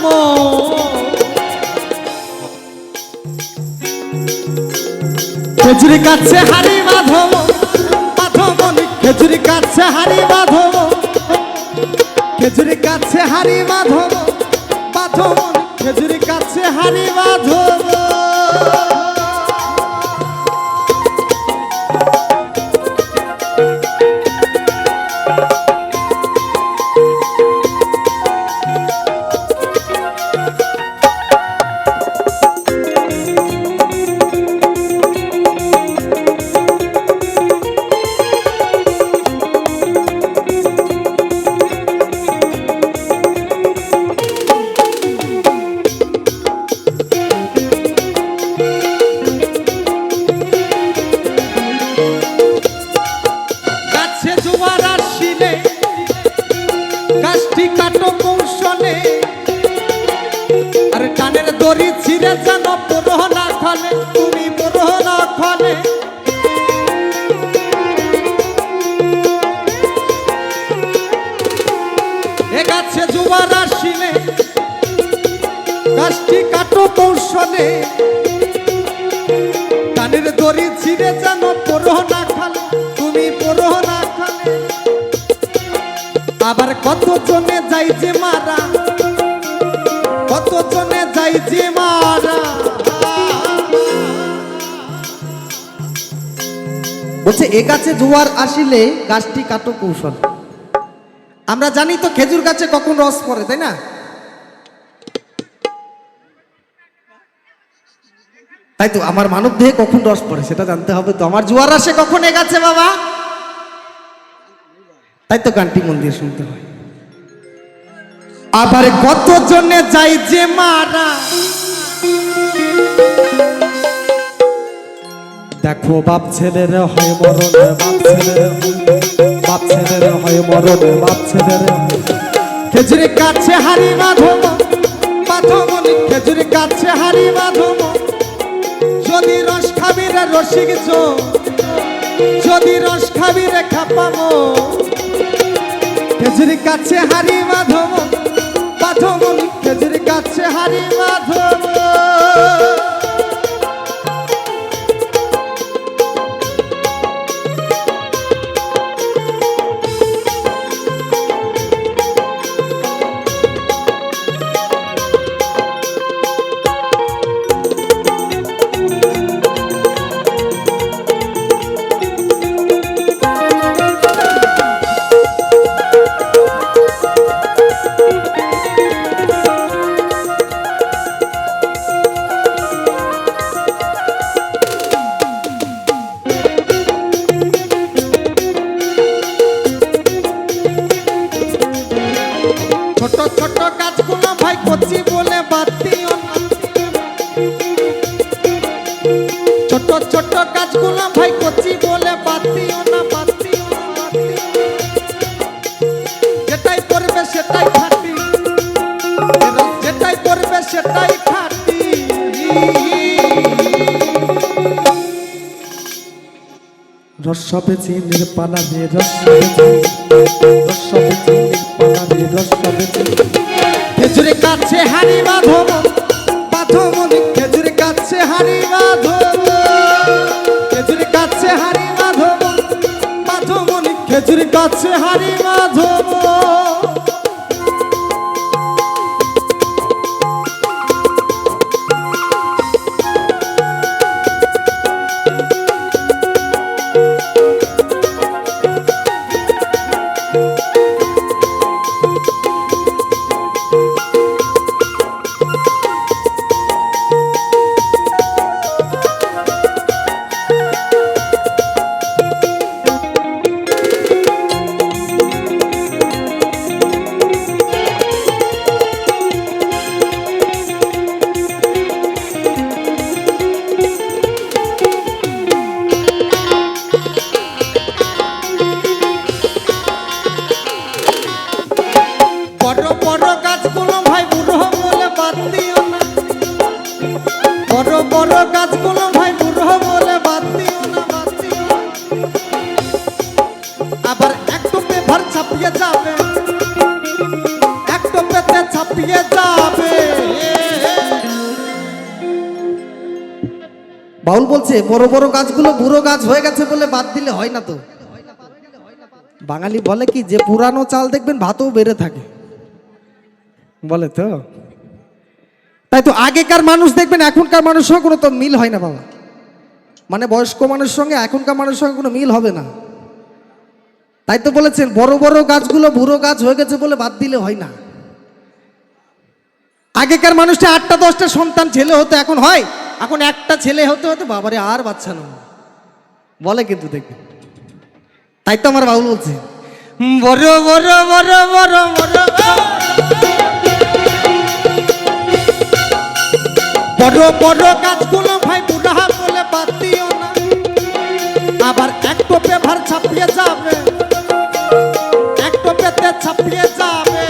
খাপামো খেজুরি কাছে হারি মাধব মাধব খেজুরি কাছে হারি মাধব খেজুরি কাছে হারি মাধব মাধব খেজুরি কাছে হারি মাধব গাছটি কাটো কৌশলে। আর কানের দড়ি ছিঁড়ে যেন পুরো না খলে। তুমি আসিলে গাছটি কাটো কৌশলে। কানের দড়ি ছিঁড়ে যেন পুরহনা খালে, তুমি পুরো না খালে আবার কত জনে যাই যে মারা? কত জনে যাই যে মারা? বলছে, এ গাছে জোয়ার আসিলে গাছটি কাটো কৌশল। আমরা জানি তো খেজুর গাছে কখন রস পড়ে, তাই না? তাই তো, আমার মানব দেহে কখন রস পড়ে, সেটা জানতে হবে তো। আমার জোয়ার আসে কখন এ গাছে, বাবা? তাই তো গানটি মন দিয়ে শুনতে হয়। আবার কত জনে যাই যে মারা? দেখো বাপ ছেলের হয় মরণ, বাপ ছেলের বাপ ছেলের হয় মরণ, বাপ ছেলের খেজুরি কাছে হারি মাধব মাধবনি খেজুরি কাছে হারি মাধব যদি রস খাবি রে রসিক যদি রস খাবি রে খাপামো খেজুরি কাছে হারি মাধব মাধবনি খেজুরি কাছে হারি মাধব। ছোট গাছগুলো ভাই কচি বলে না বাতিও না, বাতিও না। যেটাই করবে সেটাই খাটি। যেটাই করবে সেটাই খাটি। রসবে চিনির পানা দিয়ে রসবে রসবে চিনির পানা দিয়ে রসবে খেজুরে কাছে হারি মাধব খেজুরে কাছে হারি মাধব বলছে বড় বড় গাছগুলো বুড়ো গাছ হয়ে গেছে বলে বাদ দিলে হয় না তো। বাঙালি বলে কি, যে পুরানো চাল দেখবেন ভাতও বেড়ে থাকে। বলে তো? তাই তো আগেকার মানুষ দেখবেন, এখনকার মানুষের সঙ্গে কোনো তো মিল হয় না বাবা। মানে বয়স্ক মানুষের সঙ্গে, এখনকার মানুষের সঙ্গে কোনো মিল হবে না। তাই তো বলেছেন, বড় বড় গাছগুলো বুড়ো গাছ হয়ে গেছে বলে বাদ দিলে হয় না। আগেকার মানুষটা আটটা দশটা সন্তান ছেলে হতো, এখন হয় এখন একটা ছেলে হতে হতে বাবারে আর বাচ্চা না বলে কিন্তু দেখবে। তাই তো আমার বাবু বলছে বড় বড় বড় বড় বড় বড়। বড় গাছগুলো ভাই বুড়া বলে বাদ দিও না। আবার একটু পেভার ছাপিয়ে যাবে। একটু পেতে ছাপিয়ে যাবে।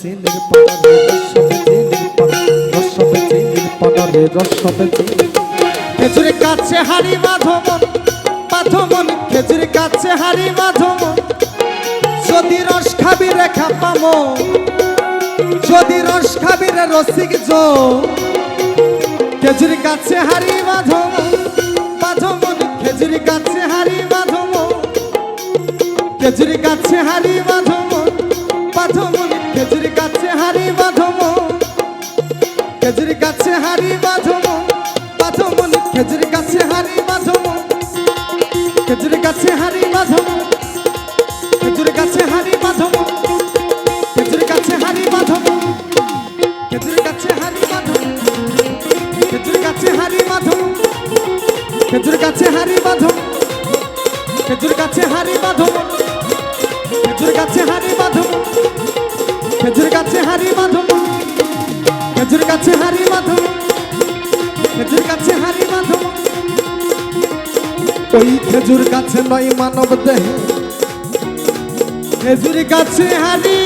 চিনির পানা রসবে চিনির পানারে রসবে চিনির খেজুরে কাছে হাড়ি মাধবন মাধবন খেজুরে কাছে হাড়ি মাধবন যদি রস খাবি রেখা পামো যদি রস খাবি রে রসিক জো। খেজুরি কাছে হারি মাধব মাধবন খেজুরি কাছে হারি মাধব খেজুরি কাছে হারি খেজুর গাছে হারি মাঝম খেজুর গাছে হারি মাঝম খেজুর গাছে হারি মাঝম খেজুর গাছে হারি মাঝম খেজুর গাছে হারি মাঝম খেজুর গাছে হারি মাঝম খেজুর গাছে হারি মাধব খেজুর গাছে হারি মাধব খেজুর গাছে হারি মাধব খেজুর গাছে হারি মাধব খেজুর গাছে হারি মাধব খেজুর গাছে হারি মাধব ওই খেজুর গাছে নয় মানব দেহ। খেজুর গাছে হারি